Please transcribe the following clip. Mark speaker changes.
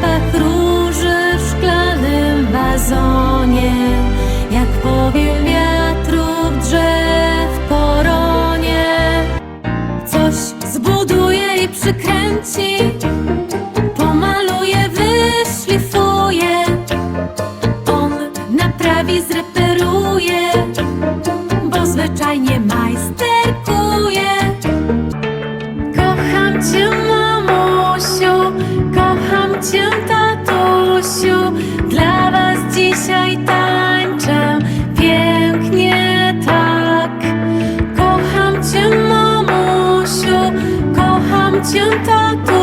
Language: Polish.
Speaker 1: zapach róży w szklanym wazonie, jak powiem wiatru w drzew poronie. Coś zbuduje i przykręci, pomaluje, wyszlifuje. On naprawi, zreperuje, bo zwyczajnie ma. You talk to